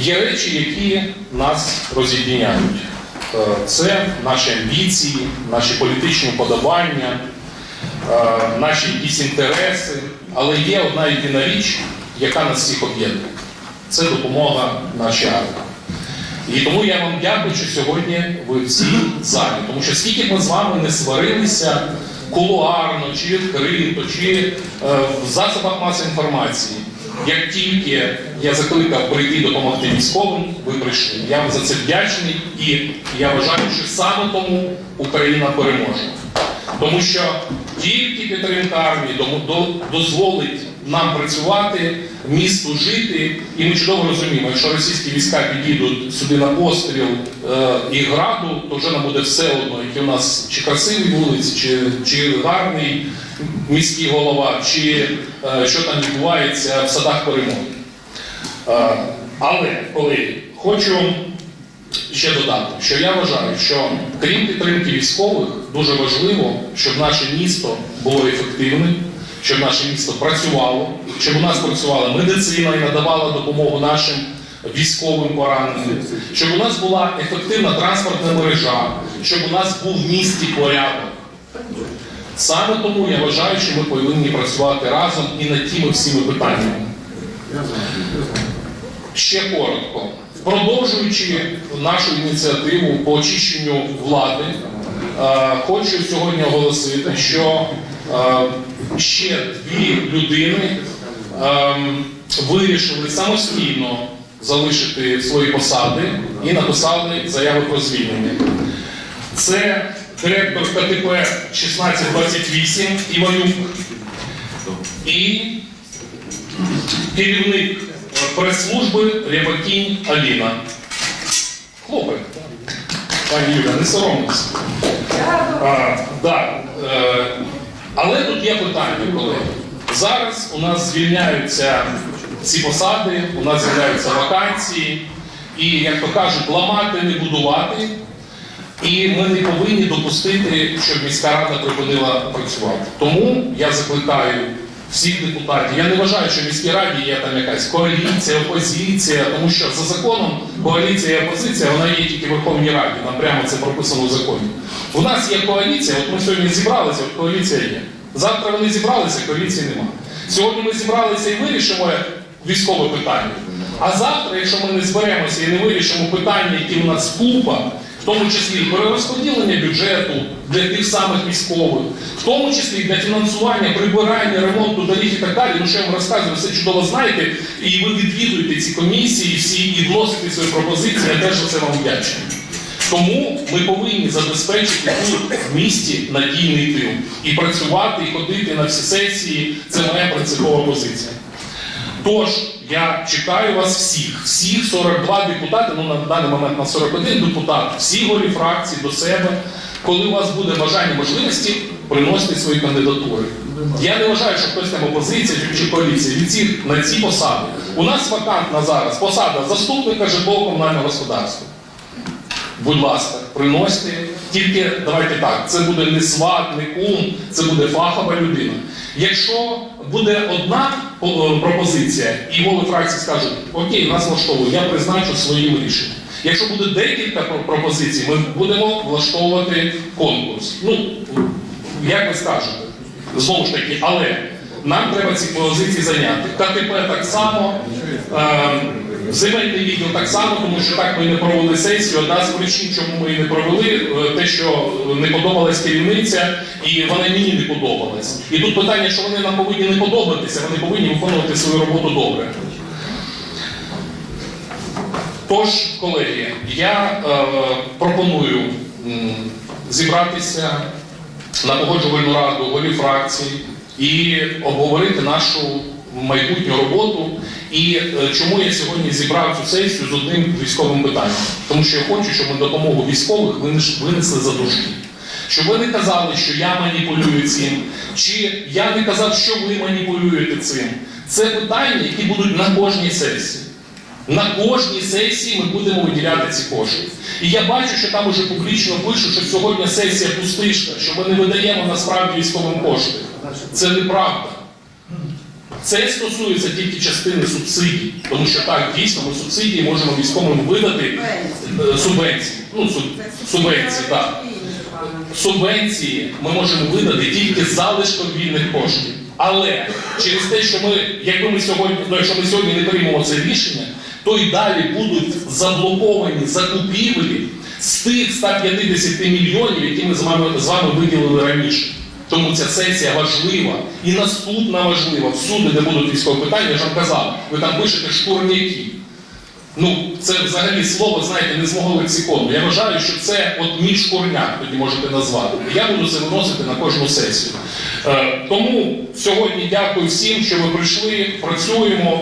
Є речі, які нас роз'єднають. Е, Це наші амбіції, наші політичні вподобання, е, наші якісь інтереси. Але є одна єдина річ, яка нас всіх об'єднує. Це допомога нашій армії. І тому я вам дякую, що сьогодні ви всі залі. Тому що скільки б ми з вами не сварилися кулуарно, чи відкрито, чи е, в засобах масової інформації, як тільки я закликав прийти допомогти військовим, ви прийшли. Я вам за це вдячний і я вважаю, що саме тому Україна переможе. Тому що тільки підтримка армії дозволить нам працювати, місту жити, і ми чудово розуміємо, якщо російські війська підійдуть сюди на постріл е, і граду, то вже нам буде все одно, які у нас чи красиві вулиці, чи, чи гарний міський голова, чи е, що там відбувається в садах перемоги. Е, але, колеги, хочу ще додати, що я вважаю, що крім підтримки військових, дуже важливо, щоб наше місто було ефективним, щоб наше місто працювало, щоб у нас працювала медицина і надавала допомогу нашим військовим пораненим, щоб у нас була ефективна транспортна мережа, щоб у нас був в місті порядок. Саме тому я вважаю, що ми повинні працювати разом і над тими всіми питаннями. Ще коротко. Продовжуючи нашу ініціативу по очищенню влади, е, хочу сьогодні оголосити, що е, ще дві людини е, вирішили самостійно залишити свої посади і написали заяви про звільнення. Це директор КТП 1628 Іванюк і керівник е, прес-служби Рябакінь Аліна. Хлопець. Пані Юля, не соромтеся. А, да, але тут є питання, колеги. Зараз у нас звільняються ці посади, у нас з'являються вакансії, і, як то кажуть, ламати не будувати. І ми не повинні допустити, щоб міська рада припинила працювати. Тому я закликаю всіх депутатів. Я не вважаю, що в міській раді є там якась коаліція, опозиція, тому що за законом коаліція і опозиція вона є тільки в Верховній Раді. Нам прямо це прописано в законі. У нас є коаліція, от ми сьогодні зібралися, от коаліція є. Завтра вони зібралися, коаліції немає. Сьогодні ми зібралися і вирішимо військове питання. А завтра, якщо ми не зберемося і не вирішимо питання, які у нас купа, в тому числі перерозподілення бюджету для тих самих військових, в тому числі для фінансування, прибирання, ремонту доріг і так далі. Ну що я вам розказую, все чудово знаєте, і ви відвідуєте ці комісії всі і вносите свої пропозиції, я теж це вам вдячний. Тому ми повинні забезпечити тут в місті надійний тил і працювати, і ходити на всі сесії. Це моя принципова позиція. Тож я чекаю вас всіх, всіх 42 депутати, ну на даний момент на 41 депутат, всі голі фракції до себе. Коли у вас буде бажання можливості, приносити свої кандидатури. Я не вважаю, що хтось там опозиція чи- коаліція від цих на ці посади. У нас вакантна зараз посада заступника житлово-комунального господарства. Будь ласка, приносьте. Тільки давайте так, це буде не сват, не кум, це буде фахова людина. Якщо буде одна пропозиція, і голови фракції скажуть, окей, нас влаштовує, я призначу своїм рішенням. Якщо буде декілька пропозицій, ми будемо влаштовувати конкурс. Ну, як ви скажете, знову ж таки, але нам треба ці позиції зайняти. КТП так само, е, земельний відділ так само, тому що так ми не провели сесію. Одна з причин, чому ми не провели, е, те, що не подобалась керівниця, і вона мені не подобалась. І тут питання, що вони нам повинні не подобатися, вони повинні виконувати свою роботу добре. Тож, колеги, я е, пропоную зібратися на погоджувальну раду голів фракцій і обговорити нашу майбутню роботу. І е, чому я сьогодні зібрав цю сесію з одним військовим питанням? Тому що я хочу, щоб ми допомогу військових винес- винесли за дужки. Щоб ви не казали, що я маніпулюю цим, чи я не казав, що ви маніпулюєте цим. Це питання, які будуть на кожній сесії. На кожній сесії ми будемо виділяти ці кошти. І я бачу, що там уже публічно пишуть, що сьогодні сесія пустишка, що ми не видаємо насправді військовим кошти. Це неправда. Це стосується тільки частини субсидій, тому що так, дійсно, ми субсидії можемо військовим видати е, субвенції. Ну, субвенції, так. Субвенції ми можемо видати тільки залишком вільних коштів. Але через те, що ми, якби ми сьогодні, ну, якщо ми сьогодні не приймемо це рішення, то й далі будуть заблоковані закупівлі з тих 150 мільйонів, які ми з вами, з вами виділили раніше. Тому ця сесія важлива і наступна важлива. Всюди, де будуть військові питання, я ж вам казав, ви там пишете шкурняки. Ну, це взагалі слово, знаєте, не з мого лексикону. Я вважаю, що це от мій шкурняк, тоді можете назвати. Я буду це виносити на кожну сесію. Е, тому сьогодні дякую всім, що ви прийшли, працюємо.